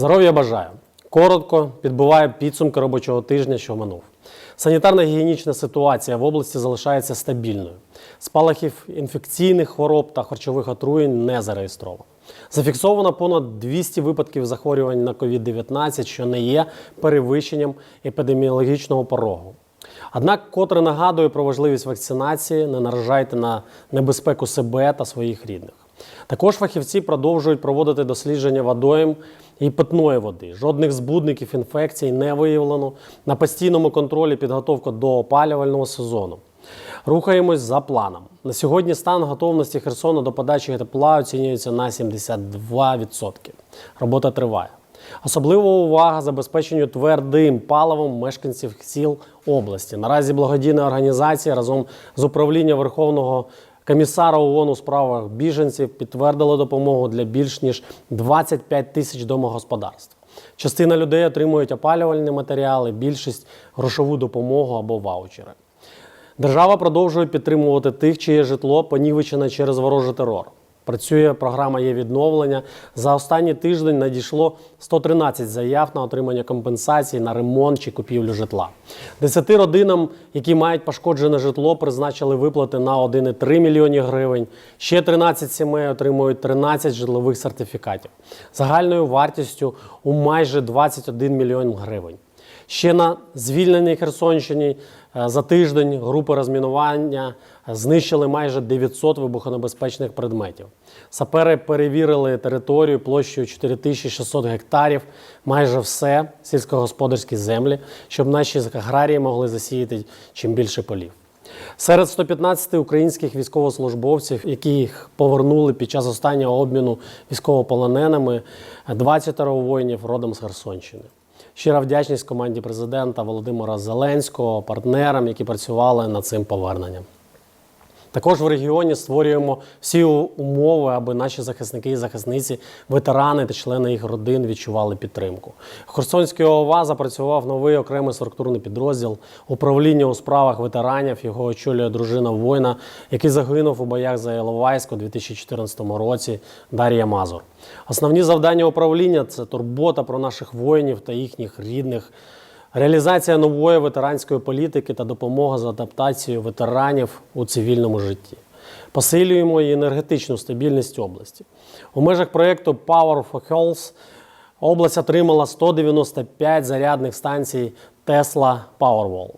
Здоров'я бажаю. Коротко підбиваю підсумки робочого тижня, що минув. Санітарно-гігієнічна ситуація в області залишається стабільною. Спалахів інфекційних хвороб та харчових отруєнь не зареєстровано. Зафіксовано понад 200 випадків захворювань на COVID-19, що не є перевищенням епідеміологічного порогу. Однак, котре нагадує про важливість вакцинації, не наражайте на небезпеку себе та своїх рідних. Також фахівці продовжують проводити дослідження водойм і питної води. Жодних збудників інфекцій не виявлено. На постійному контролі підготовка до опалювального сезону. Рухаємось за планом. На сьогодні стан готовності Херсону до подачі тепла оцінюється на 72%. Робота триває. Особлива увага забезпеченню твердим паливом мешканців сіл області. Наразі благодійна організація разом з управлінням Верховного комісара ООН у справах біженців підтвердила допомогу для більш ніж 25 тисяч домогосподарств. Частина людей отримують опалювальні матеріали, більшість грошову допомогу або ваучери. Держава продовжує підтримувати тих, чиє житло понівечене через ворожий терор. Працює програма є відновлення. За останній тиждень надійшло 113 заяв на отримання компенсацій на ремонт чи купівлю житла. Десяти родинам, які мають пошкоджене житло, призначили виплати на 1,3 мільйоні гривень. Ще 13 сімей отримують 13 житлових сертифікатів загальною вартістю у майже 21 мільйон гривень. Ще на звільненій Херсонщині е, за тиждень групи розмінування е, знищили майже 900 вибухонебезпечних предметів. Сапери перевірили територію площею 4600 гектарів, майже все сільськогосподарські землі, щоб наші аграрії могли засіяти чим більше полів. Серед 115 українських військовослужбовців, яких повернули під час останнього обміну військовополоненими, 20 воїнів родом з Херсонщини. Щира вдячність команді президента Володимира Зеленського, партнерам, які працювали над цим поверненням. Також в регіоні створюємо всі умови, аби наші захисники і захисниці, ветерани та члени їх родин відчували підтримку. В ОВА запрацював новий окремий структурний підрозділ управління у справах ветеранів. Його очолює дружина воїна, який загинув у боях за Іловайськ у 2014 році. Дар'я Мазур. Основні завдання управління це турбота про наших воїнів та їхніх рідних. Реалізація нової ветеранської політики та допомога з адаптацією ветеранів у цивільному житті. Посилюємо і енергетичну стабільність області. У межах проєкту Power for Health область отримала 195 зарядних станцій Tesla Powerwall.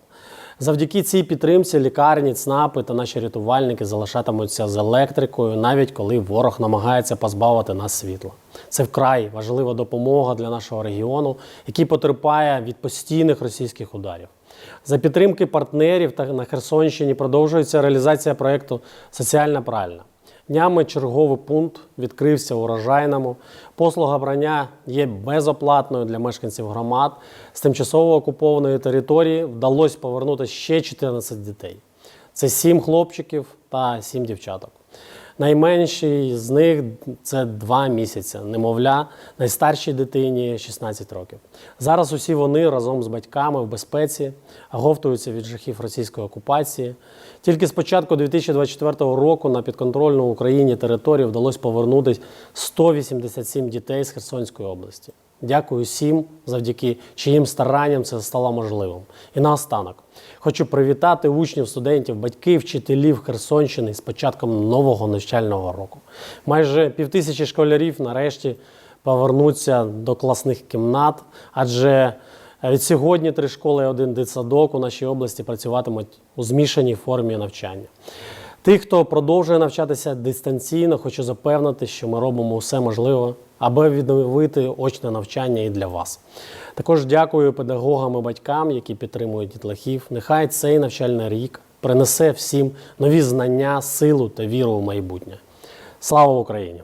Завдяки цій підтримці лікарні, ЦНАПи та наші рятувальники залишатимуться з електрикою, навіть коли ворог намагається позбавити нас світла. Це вкрай важлива допомога для нашого регіону, який потерпає від постійних російських ударів. За підтримки партнерів та на Херсонщині продовжується реалізація проєкту Соціальна правильна. Днями черговий пункт відкрився у Рожайному. Послуга брання є безоплатною для мешканців громад. З тимчасово окупованої території вдалося повернути ще 14 дітей. Це 7 хлопчиків та 7 дівчаток. Найменший з них це 2 місяці, немовля, найстаршій дитині 16 років. Зараз усі вони разом з батьками в безпеці оговтуються від жахів російської окупації. Тільки з початку 2024 року на підконтрольну Україні територію вдалося повернути 187 дітей з Херсонської області. Дякую всім, завдяки чиїм старанням це стало можливим. І наостанок хочу привітати учнів, студентів, батьків, вчителів Херсонщини з початком нового навчального року. Майже півтисячі школярів нарешті повернуться до класних кімнат, адже від сьогодні три школи і один дитсадок у нашій області працюватимуть у змішаній формі навчання. Тих, хто продовжує навчатися дистанційно, хочу запевнити, що ми робимо все можливе, аби відновити очне навчання і для вас. Також дякую педагогам і батькам, які підтримують дітлахів. Нехай цей навчальний рік принесе всім нові знання, силу та віру в майбутнє. Слава Україні!